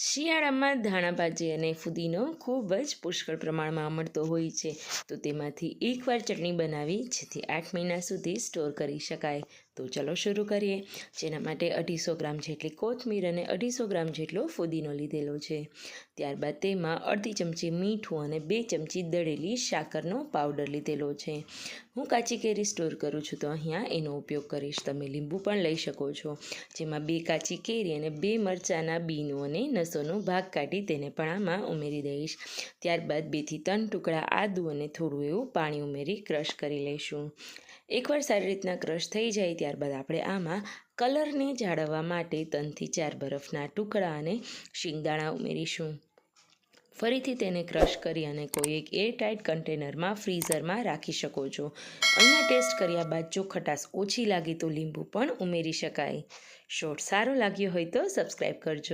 શિયાળામાં ધાણાભાજી અને ફુદીનો ખૂબ જ પુષ્કળ પ્રમાણમાં મળતો હોય છે. તો તેમાંથી એકવાર ચટણી બનાવી, જેથી આઠ મહિના સુધી સ્ટોર કરી શકાય. તો ચલો શરૂ કરીએ. જેના માટે અઢીસો ગ્રામ જેટલી કોથમીર અને અઢીસો ગ્રામ જેટલો ફુદીનો લીધેલો છે. ત્યારબાદ તેમાં અડધી ચમચી મીઠું અને બે ચમચી દળેલી સાકરનો પાવડર લીધેલો છે. હું કાચી કેરી સ્ટોર કરું છું તો અહીંયા એનો ઉપયોગ કરીશ. તમે લીંબુ પણ લઈ શકો છો. જેમાં બે કાચી કેરી અને બે મરચાંના બીનો અને નસોનો ભાગ કાઢી તેને પણ આમાં ઉમેરી દઈશ. ત્યારબાદ બેથી ત્રણ ટુકડા આદુ અને થોડું એવું પાણી ઉમેરી ક્રશ કરી લઈશું. એકવાર સારી રીતના ક્રશ થઈ જાય ત્યારબાદ આપણે આમાં કલરને જાળવવા માટે ત્રણથી ચાર બરફના ટુકડા અને શિંગદાણા ઉમેરીશું. ફરીથી તેને ક્રશ કરી અને કોઈ એક એરટાઇટ કન્ટેનરમાં ફ્રીઝરમાં રાખી શકો છો. અહીંયા ટેસ્ટ કર્યા બાદ જો ખટાશ ઓછી લાગે તો લીંબુ પણ ઉમેરી શકાય. શોર્ટ સારો લાગ્યો હોય તો સબસ્ક્રાઈબ કરજો.